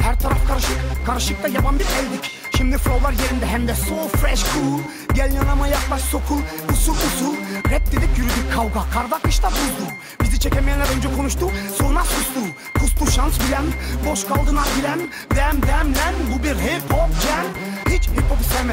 Her taraf karışık, karışık da yaban bir eldik. Şimdi flowlar yerinde hem de so fresh cool. Gel yanıma yaklaş sokul usul usul Rap dedik yürüdük kavga karda kışta buzdu. Bizi çekemeyenler önce konuştu sonra sustu. Kustu şans bilen boş kaldı nargilen Dem dem lan bu bir hip hop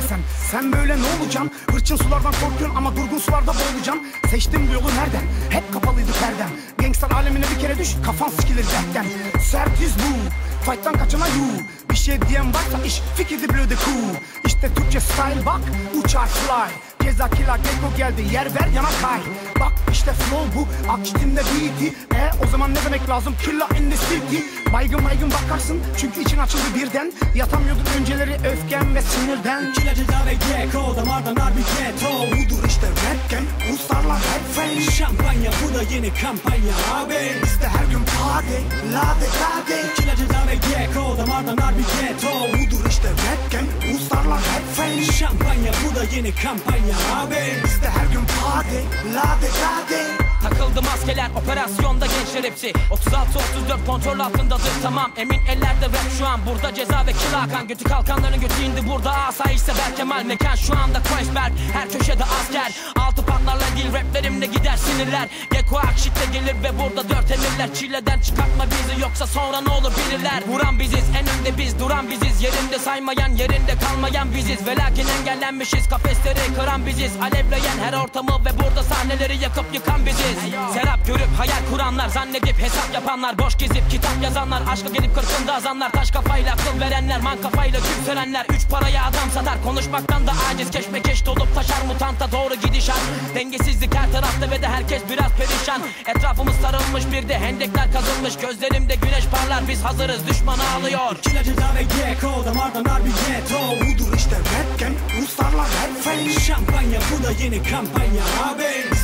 sevmesen sen böyle ne olacaksın? Hırçın sulardan korkuyorsun ama durgun sularda boğulacaksın. Seçtim bu yolu nereden? Hep kapalıydı perdem. Gangster alemine bir kere düş kafan sikilir dertten Sertiz bu. Fight'tan kaçana you Bir şey diyen varsa iş fikirdi blöde cool İşte Türkçe style bak uçar fly Ceza kila gecko geldi. Yer ver yana kay. Bak işte flow bu. Akşitimde beat'i E o zaman ne demek lazım? Killa in the city. Baygın baygın bakarsın. Çünkü için açıldı birden. Yatamıyordun önceleri öfken ve sinirden. Killa ceza ve gecko damardan harbi ghetto Budur işte rap game Ruslarla hep fame Şampanya bu da yeni kampanya. Abi Bizde her gün party. Lade lade. Killa ceza ve gecko damardan harbi ghetto Budur işte rap game Ruslarla hep fame Şampanya bu da yeni kampanya abi Bizde her gün party Lade lade Takıldı maskeler operasyonda gençler hepsi. 36-34 kontrol altındadır tamam. Emin ellerde rap şu an. Burada ceza ve kilakan Götü kalkanların götü indi burada asayişse Berkemal Mekan şu anda Kreuzberg her köşede asker. Altı patlarla değil raplerimle gider sinirler. Geko Akşit'te gelir ve burada dört emirler. Çileden çıkartma bizi yoksa sonra ne olur bilirler. Vuran biziz en önde biz duran biziz. Yerinde saymayan yerinde kalmayan biziz. Ve lakin engellenmişiz kafesleri kıran biziz. Alevleyen her ortamı ve burada sahneleri yakıp yıkan biziz Serap görüp hayal kuranlar Zannedip hesap yapanlar Boş gezip kitap yazanlar Aşka gelip kırkında azanlar Taş kafayla akıl verenler Man kafayla küpselenler Üç paraya adam satar Konuşmaktan da aciz Keşmekeş dolup taşar mutanta doğru gidişat Dengesizlik her tarafta ve de herkes biraz perişan Etrafımız sarılmış bir de hendekler kazılmış Gözlerimde güneş parlar biz hazırız düşmanı alıyor ceza ve gecko damardan harbi ghetto Budur işte rap game Ruslarla hep fame Şampanya bu da yeni kampanya abi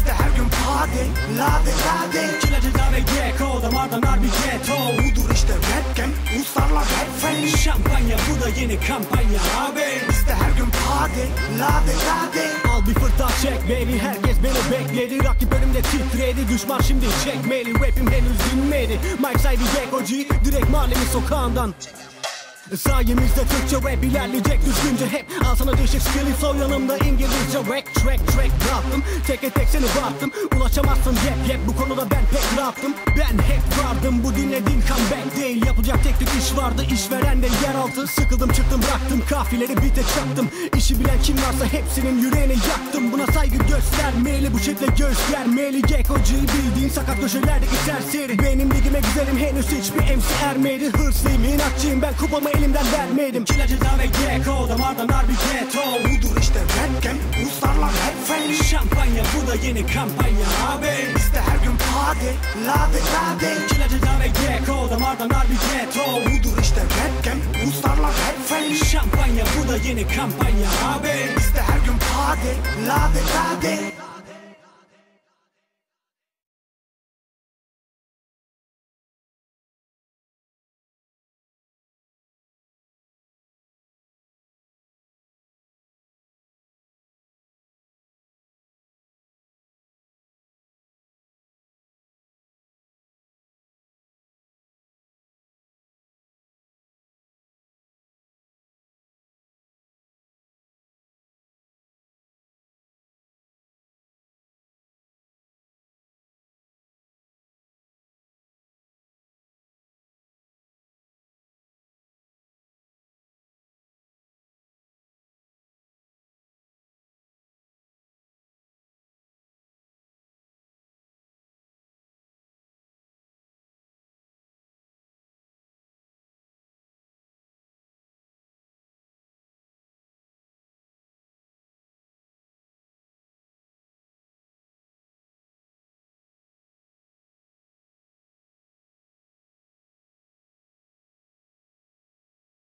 Party Lade lade. Killa ceza ve gecko damardan harbi ghetto Budur işte rap game Ruslarla fame. Şampanya bu da yeni kampanya abi. Bizde her gün party Lade lade. Al bir fırta çek baby herkes beni bekledi. Rakip önümde titredi. Düşman şimdi çekmeli. Rapim henüz dinmedi. Mike sahibi Gecko G direkt mahallemin sokağından Sayemizde Türkçe rap ilerleyecek düzgünce. Hep Al sana değişik skilli flow yanımda İngilizce Rack track track yaptım. Teke tek seni baktım Ulaşamazsın yep yep. Bu konuda ben pek rahatım. Ben hep vardım. Bu dinlediğin comeback değil. Yapacak tek tük iş vardı. İşveren de yeraltı. Sıkıldım çıktım bıraktım. Kafileri bite çaktım. İşi bilen kim varsa hepsinin yüreğini yaktım. Buna saygı göstermeli bu şekilde göstermeli Gecko G bildiğin sakat köşelerdeki serseri. Benim ligime güzelim henüz hiçbir MC ermedi. Hırslıyım inatçıyım. Ben kupamı elimden vermedim. Ceza ve gecko damardan harbi ghetto Budur işte rap game Ruslarla hep fame Şampanya bu da yeni kampanya. Abi Bizde her gün party Lade lade. Ceza ve gecko damardan harbi ghetto Budur işte rap game Ruslarla hep fame Şampanya bu da yeni kampanya. Abi Bizde her gün party Lade lade